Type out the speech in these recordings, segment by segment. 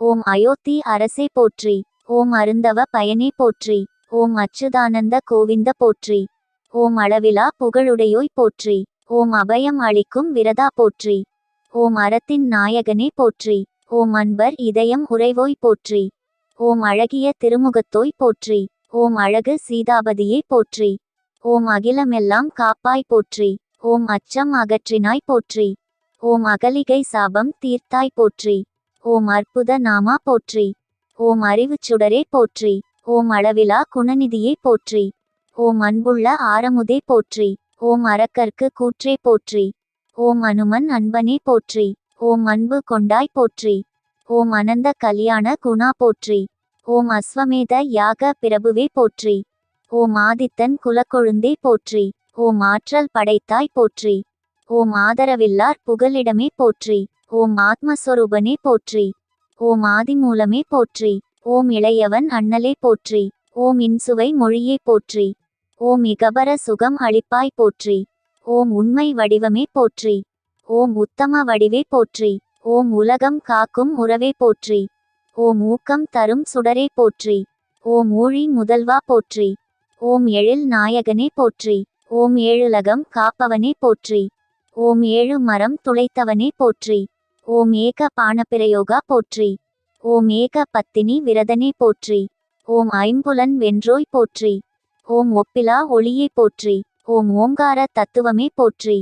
ஓம் அயோத்தி அரசே போற்றி ஓம் அருந்தவ பயனே போற்றி ஓம் அச்சுதானந்த கோவிந்த போற்றி ஓம் அளவிலா புகழுடையோய் போற்றி ஓம் அபயம் அளிக்கும் விரதா போற்றி ஓம் அறத்தின் நாயகனே போற்றி ஓம் அன்பர் இதயம் உறைவோய் போற்றி ஓம் அழகிய திருமுகத்தோய் போற்றி ஓம் அழகு சீதாபதியே போற்றி ஓம் அகிலமெல்லாம் காப்பாய் போற்றி ஓம் அச்சம் அகற்றினாய் போற்றி ஓம் அகலிகை சாபம் தீர்த்தாய் போற்றி ஓம் அற்புத நாமா போற்றி ஓம் அறிவுச் சுடரே போற்றி ஓம் அளவிலா குணநிதியே போற்றி ஓம் அன்புள்ள ஆரமுதே போற்றி ஓம் அரக்கர்க்கு கூற்றே போற்றி ஓம் அனுமன் அன்பனே போற்றி ஓம் அன்பு கொண்டாய் போற்றி ஓம் அனந்த கல்யாண குணா போற்றி ஓம் அஸ்வமேத யாக பிரபுவே போற்றி ஓம் ஆதித்தன் குலக்கொழுந்தே போற்றி ஓம் ஆற்றல் படைத்தாய் போற்றி ஓம் ஆதரவில்லார் புகலிடமே போற்றி ஓம் ஆத்மஸ்வரூபனே போற்றி ஓம் ஆதிமூலமே போற்றி ஓம் இளையவன் அண்ணலே போற்றி ஓம் இன்சுவை மொழியே போற்றி ஓம் இகபர சுகம் அளிப்பாய் போற்றி ஓம் உண்மை வடிவமே போற்றி ஓம் உத்தம வடிவே போற்றி ஓம் உலகம் காக்கும் உறவே போற்றி ஓம் ஊக்கம் தரும் சுடரே போற்றி ஓம் ஊழி முதல்வா போற்றி ஓம் எழில் நாயகனே போற்றி ஓம் ஏழுலகம் காப்பவனே போற்றி ஓம் ஏழு மரம் துளைத்தவனே போற்றி ஓம் ஏக பானப்பிரயோகா போற்றி ஓம் ஏக பத்தினி விரதனே போற்றி ஓம் ஐம்புலன் வென்றோய் போற்றி ஓம் ஒப்பிலா ஒளியே போற்றி ஓம் ஓங்கார தத்துவமே போற்றி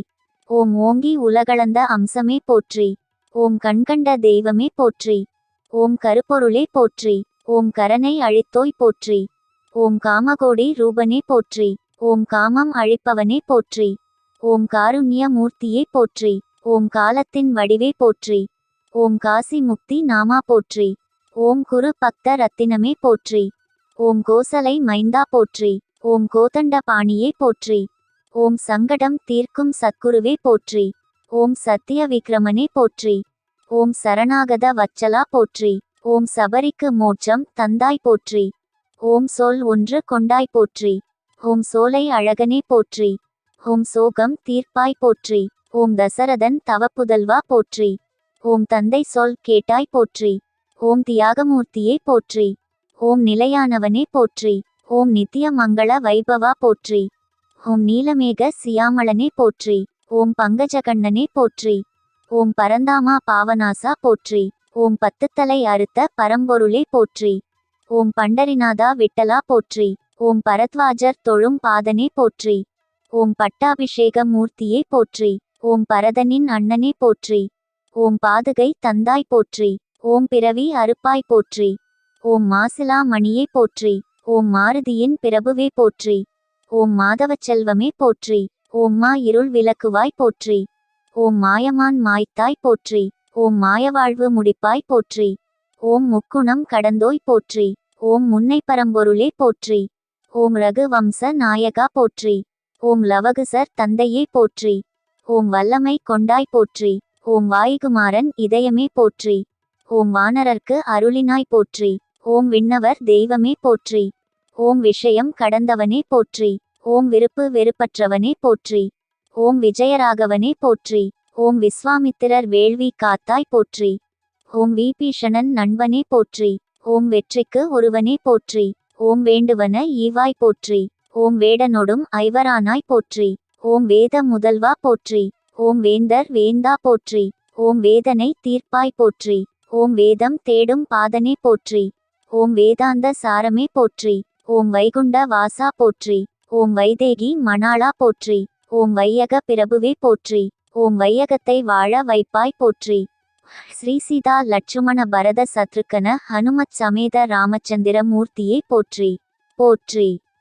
ஓம் ஓங்கி உலகளந்த அம்சமே போற்றி ஓம் கண்கண்ட தெய்வமே போற்றி ஓம் கருப்பொருளே போற்றி ஓம் கரனை அழித்தோய் போற்றி ஓம் காமகோடி ரூபனே போற்றி ஓம் காமம் அழிப்பவனே போற்றி ஓம் காருண்ய மூர்த்தியே போற்றி ஓம் காலத்தின் வடிவே போற்றி ஓம் காசி முக்தி நாமா போற்றி ஓம் குரு பக்த ரத்தினமே போற்றி ஓம் கோசலை மைந்தா போற்றி ஓம் கோதண்ட பாணியே போற்றி ஓம் சங்கடம் தீர்க்கும் சத்குருவே போற்றி ஓம் சத்திய விக்ரமனே போற்றி ஓம் சரணாகத வச்சலா போற்றி ஓம் சபரிக்கு மோட்சம் தந்தாய் போற்றி ஓம் சொல் ஒன்று கொண்டாய் போற்றி ஓம் சோலை அழகனே போற்றி ஓம் சோகம் தீர்ப்பாய் போற்றி ஓம் தசரதன் தவப்புதல்வா போற்றி ஓம் தந்தை சொல் கேட்டாய் போற்றி ஓம் தியாகமூர்த்தியே போற்றி ஓம் நிலையானவனே போற்றி ஓம் நித்திய மங்கள வைபவா போற்றி ஓம் நீலமேக சியாமளனே போற்றி ஓம் பங்கஜகண்ணனே போற்றி ஓம் பரந்தாமா பாவனாசா போற்றி ஓம் பத்துத்தலை அறுத்த பரம்பொருளே போற்றி ஓம் பண்டரிநாதா விட்டலா போற்றி ஓம் பரத்வாஜர் தொழும் பாதனே போற்றி ஓம் பட்டாபிஷேக மூர்த்தியே போற்றி ஓம் பரதனின் அண்ணனே போற்றி ஓம் பாதுகை தந்தாய் போற்றி ஓம் பிறவி அறுப்பாய் போற்றி ஓம் மாசிலா மணியே போற்றி ஓம் மாருதியின் பிரபுவே போற்றி ஓம் மாதவச் செல்வமே போற்றி ஓம் மா இருள் விளக்குவாய் போற்றி ஓம் மாயமான் மாய்த்தாய் போற்றி ஓம் மாயவாழ்வு முடிப்பாய் போற்றி ஓம் முக்குணம் கடந்தோய் போற்றி ஓம் முன்னை பரம்பொருளே போற்றி ஓம் ரகு வம்ச நாயகா போற்றி ஓம் லவகுசர் தந்தையே போற்றி ஓம் வல்லமை கொண்டாய் போற்றி ஓம் வாயுகுமாரன் இதயமே போற்றி ஓம் வானரர்க்கு அருளினாய் போற்றி ஓம் விண்ணவர் தெய்வமே போற்றி ஓம் விஷயம் கடந்தவனே போற்றி ஓம் விருப்பு வெறுப்பற்றவனே போற்றி ஓம் விஜயராகவனே போற்றி ஓம் விஸ்வாமித்திரர் வேள்வி காத்தாய் போற்றி ஓம் விபீஷணன் நண்பனே போற்றி ஓம் வெற்றிக்கு ஒருவனே போற்றி ஓம் வேண்டுவன ஈவாய் போற்றி ஓம் வேடனொடும் ஐவரானாய் போற்றி ஓம் வேத முதல்வா போற்றி. ஓம் வேந்தர் வேந்தா போற்றி. ஓம் வேதனை தீர்ப்பாய் போற்றி. ஓம் வேதம் தேடும் பாதனே போற்றி. ஓம் வேதாந்த சாரமே போற்றி. ஓம் வைகுண்ட வாசா போற்றி. ஓம் வைதேகி மணாளா போற்றி. ஓம் வையக பிரபுவே போற்றி. ஓம் வையகத்தை வாழ வைப்பாய் போற்றி. ஸ்ரீ சீதா லட்சுமண பரத சத்ருக்கன ஹனுமத் சமேத ராமச்சந்திர மூர்த்தியே போற்றி. போற்றி.